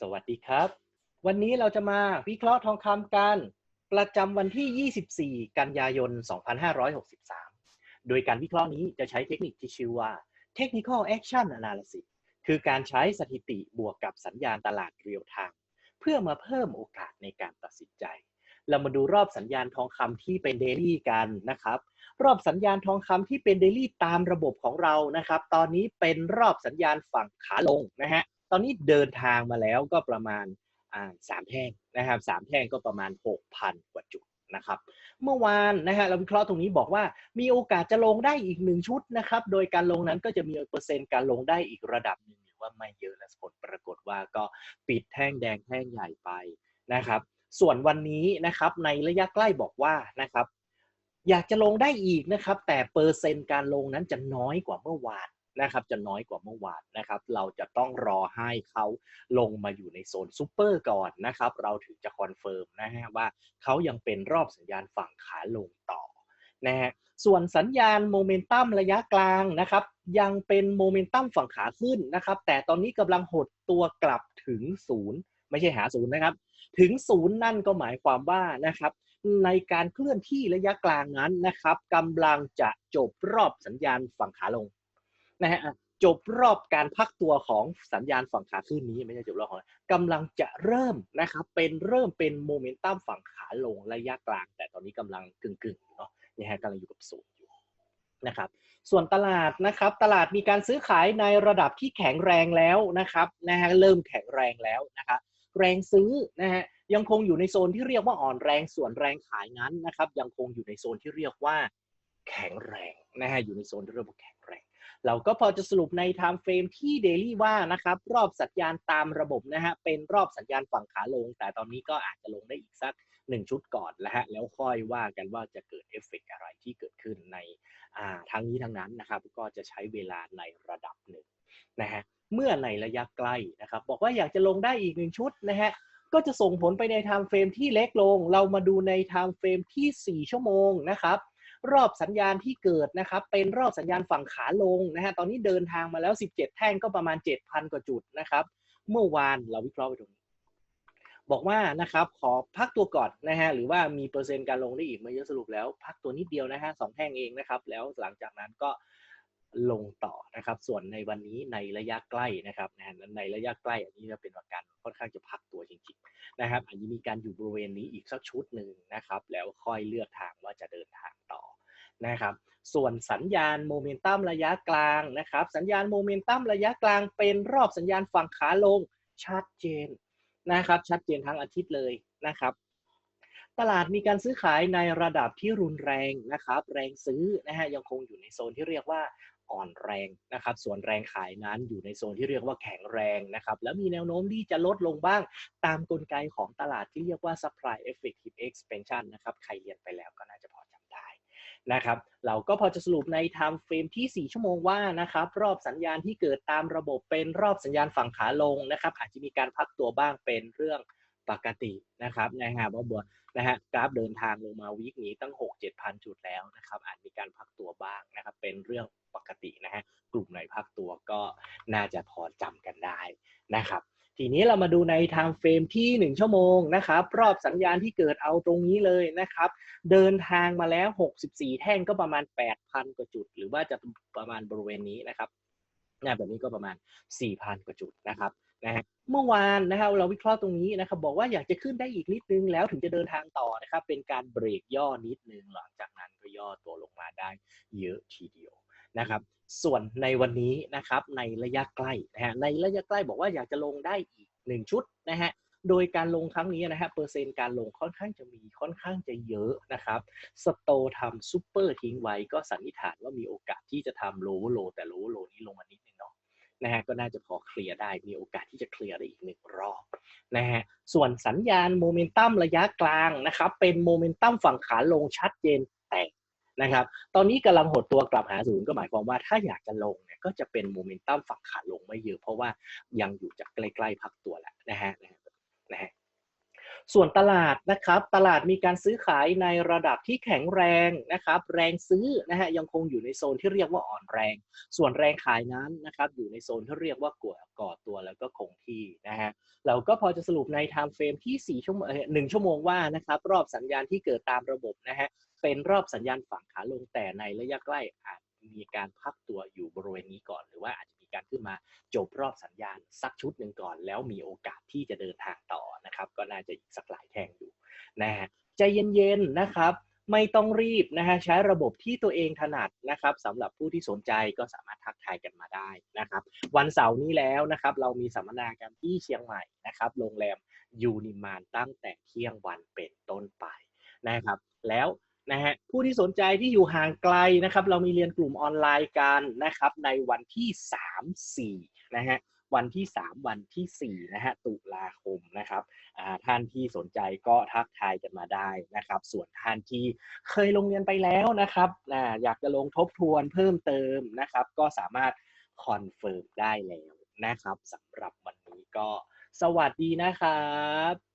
สวัสดีครับ วันนี้เราจะมาวิเคราะห์ทองคำกัน ประจำวันที่ 24 กันยายน 2563 โดยการวิเคราะห์นี้จะใช้เทคนิคที่ชื่อว่า Technical Action Analysis คือการใช้สถิติบวกกับสัญญาณตลาดเรียลไทม์เพื่อมาเพิ่มโอกาสในการตัดสินใจ เรามาดูรอบสัญญาณทองคำที่เป็นเดลี่กันนะครับรอบสัญญาณทองคำที่เป็นเดลี่ตามระบบของเรานะครับ ตอนนี้เป็นรอบสัญญาณฝั่งขาลงนะฮะ ตอนนี้เดินทางมาแล้วก็ประมาณสามแท่งนะครับสามแท่งก็ประมาณ 6,000 กว่าจุดนะครับ เมื่อวานนะฮะเราวิเคราะห์ตรงนี้บอกว่ามีโอกาสจะลงได้อีกหนึ่งชุดนะครับ โดยการลงนั้นก็จะมีเปอร์เซ็นต์การลงได้อีกระดับหนึ่งหรือว่าไม่เยอะและผลปรากฏว่าก็ปิดแท่งแดงแท่งใหญ่ไปนะครับ ส่วนวันนี้นะครับในระยะใกล้บอกว่านะครับ อยากจะลงได้อีกนะครับ แต่เปอร์เซ็นต์การลงนั้นจะน้อยกว่าเมื่อวาน นะครับจะน้อยกว่าเมื่อวานนะครับ เราจะต้องรอให้เขาลงมาอยู่ในโซนซูเปอร์ก่อนนะครับ เราถึงจะคอนเฟิร์มนะฮะว่าเขายังเป็นรอบสัญญาณฝั่งขาลงต่อนะฮะส่วนสัญญาณโมเมนตัมระยะกลางนะครับ ยังเป็นโมเมนตัมฝั่งขาขึ้นนะครับ แต่ตอนนี้กำลังหดตัวกลับถึงศูนย์ไม่ใช่หาศูนย์นะครับ ถึงศูนย์นั่นก็หมายความว่านะครับในการเคลื่อนที่ระยะกลางนั้นนะครับกำลังจะจบรอบสัญญาณฝั่งขาลง นะฮะจบรอบการพักตัวของสัญญาณฝั่งขาขึ้นนี้ไม่ใช่จบรอบของกำลังจะเริ่มนะครับเป็นเริ่มเป็นโมเมนตัมฝั่งขาลงระยะกลาง แต่ตอนนี้กำลังกึ่งๆเนาะนี่ฮะกำลังอยู่กับศูนย์อยู่นะครับส่วนตลาดนะครับตลาดมีการซื้อขายในระดับที่แข็งแรงแล้วนะครับนะฮะเริ่มแข็งแรงแล้วนะครับแรงซื้อนะฮะยังคงอยู่ในโซนที่เรียกว่าอ่อนแรงส่วนแรงขายนั้นนะครับยังคงอยู่ในโซนที่เรียกว่าแข็งแรงนะฮะอยู่ในโซนที่เรียกว่าแข็งแรง เราก็พอจะสรุปใน time frame ที่ daily ว่านะครับรอบสัญญาณตามระบบนะฮะเป็นรอบสัญญาณฝั่งขาลง แต่ตอนนี้ก็อาจจะลงได้อีกสักหนึ่งชุดก่อนแล้วฮะแล้วค่อยว่ากันว่าจะเกิดเอฟเฟกต์อะไรที่เกิดขึ้นในอ่าทั้งนี้ทั้งนั้นนะครับ ก็จะใช้เวลาในระดับหนึ่งนะฮะเมื่อในระยะใกล้นะครับ บอกว่าอยากจะลงได้อีกหนึ่งชุดนะฮะก็จะส่งผลไปใน time frame ที่เล็กลง เรามาดูใน time frame ที่ 4 ชั่วโมงนะครับ รอบสัญญาณที่เกิดนะครับ เป็นรอบสัญญาณฝั่งขาลงนะฮะตอนนี้เดินทางมาแล้ว 17 แท่งก็ประมาณ 7,000 กว่าจุดนะครับ เมื่อวานเราวิเคราะห์ไปตรงนี้ บอกว่านะครับขอพักตัวก่อนนะฮะหรือว่ามีเปอร์เซ็นต์การลงได้อีกไม่เยอะสรุปแล้ว พักตัวนิดเดียวนะฮะสองแท่งเองนะครับ แล้วหลังจากนั้นก็ลงต่อนะครับ ส่วนในวันนี้ในระยะใกล้นะครับนะในระยะใกล้อันนี้จะเป็นอาการค่อนข้างจะพักตัวจริงๆนะครับอาจจะมีการอยู่บริเวณนี้อีกสักชุดหนึ่งนะครับ แล้วค่อยเลือกทางว่าจะเดิน นะครับ ส่วนสัญญาณโมเมนตัมระยะกลางนะครับ สัญญาณโมเมนตัมระยะกลางเป็นรอบสัญญาณฝั่งขาลงชัดเจนนะครับ ชัดเจนทั้งอาทิตย์เลยนะครับ ตลาดมีการซื้อขายในระดับที่รุนแรงนะครับ แรงซื้อนะฮะยังคงอยู่ในโซนที่เรียกว่าอ่อนแรงนะครับ ส่วนแรงขายนั้นอยู่ในโซนที่เรียกว่าแข็งแรงนะครับ แล้วมีแนวโน้มที่จะลดลงบ้างตามกลไกของตลาดที่เรียกว่า supply effective expansion นะครับ ใครเรียนไปแล้วก็นะ นะครับ เราก็พอจะสรุปใน time frame ที่ 4 ชั่วโมงว่านะครับรอบสัญญาณที่เกิดตามระบบเป็นรอบสัญญาณฝั่งขาลงนะครับ อาจจะมีการพักตัวบ้างเป็นเรื่องปกตินะครับนะฮะว่าบนนะฮะกราฟเดินทางลงมาวีคนี้ตั้ง 6 7พันจุดแล้วนะครับ อาจมีการพักตัวบ้างนะครับ เป็นเรื่องปกตินะฮะกลุ่มไหนพักตัวก็น่าจะพอจำกันได้นะครับ ทีนี้เรามาดูใน time frame ที่ 1 ชั่วโมงนะครับ รอบสัญญาณที่เกิดเอาตรงนี้เลยนะครับ เดินทางมาแล้ว 64 แท่งก็ประมาณ 8,000 กว่าจุด หรือว่าจะประมาณบริเวณนี้นะครับนะแบบนี้ก็ประมาณ 4,000 กว่าจุดนะครับนะฮะเมื่อวานนะครับเราวิเคราะห์ตรงนี้นะครับ บอกว่าอยากจะขึ้นได้อีกนิดนึงแล้วถึงจะเดินทางต่อนะครับ เป็นการเบรกย่อนิดนึงหลังจากนั้นก็ย่อตัวลงมาได้เยอะทีเดียวนะครับ ส่วนในวันนี้นะครับในระยะใกล้นะฮะในระยะใกล้บอกว่าอยากจะลงได้อีกหนึ่งชุดนะฮะโดยการลงครั้งนี้นะฮะเปอร์เซ็นต์การลงค่อนข้างจะมีค่อนข้างจะเยอะนะครับสโตทำซูเปอร์ทิ้งไว้ก็สันนิษฐานว่ามีโอกาสที่จะทำโลว์โลแต่โลว์โลนี้ลงมานิดนึงเนาะนะฮะก็น่าจะพอเคลียร์ได้มีโอกาสที่จะเคลียร์ได้อีกหนึ่งรอบนะฮะส่วนสัญญาณโมเมนตัมระยะกลางนะครับเป็นโมเมนตัมฝั่งขาลงชัดเจน นะครับ ตอนนี้กำลังหดตัวกลับหาศูนย์ก็หมายความว่าถ้าอยากจะลงเนี่ยก็จะเป็นโมเมนตัมฝั่งขาลงไม่เยอะเพราะว่ายังอยู่จากใกล้ๆพักตัวแหละนะฮะนะฮะส่วนตลาดนะครับ ตลาดมีการซื้อขายในระดับที่แข็งแรงนะครับ แรงซื้อนะฮะยังคงอยู่ในโซนที่เรียกว่าอ่อนแรง ส่วนแรงขายนั้นนะครับอยู่ในโซนที่เรียกว่าก่อก่อตัวแล้วก็คงที่นะฮะเราก็พอจะสรุปใน time frame ที่4ชั่วโมงหนึ่งชั่วโมงว่านะครับรอบสัญญาณที่เกิดตามระบบนะฮะ เป็นรอบสัญญาณฝั่งขาลงแต่ในระยะใกล้อาจมีการพักตัวอยู่บริเวณนี้ก่อน หรือว่าอาจจะมีการขึ้นมาจบรอบสัญญาณสักชุดหนึ่งก่อน แล้วมีโอกาสที่จะเดินทางต่อนะครับ ก็น่าจะอีกสักหลายแท่งอยู่นะฮะใจเย็นๆนะครับ ไม่ต้องรีบนะฮะใช้ระบบที่ตัวเองถนัดนะครับสำหรับผู้ที่สนใจก็สามารถทักทายกันมาได้นะครับ วันเสาร์นี้แล้วนะครับ เรามีสัมมนากันที่เชียงใหม่นะครับโรงแรมยูนิมานตั้งแต่เที่ยงวันเป็นต้นไปนะครับ แล้ว นะฮะผู้ที่สนใจที่อยู่ห่างไกลนะครับ เรามีเรียนกลุ่มออนไลน์กันนะครับ ในวันที่ 3 4 นะฮะวันที่ 3 วันที่ 4 นะฮะตุลาคมนะครับท่านที่สนใจก็ทักทายกันมาได้นะครับ ส่วนท่านที่เคยลงเรียนไปแล้วนะครับอยากจะลงทบทวนเพิ่มเติมนะครับ ก็สามารถคอนเฟิร์มได้แล้วนะครับสำหรับวันนี้ก็สวัสดีนะครับ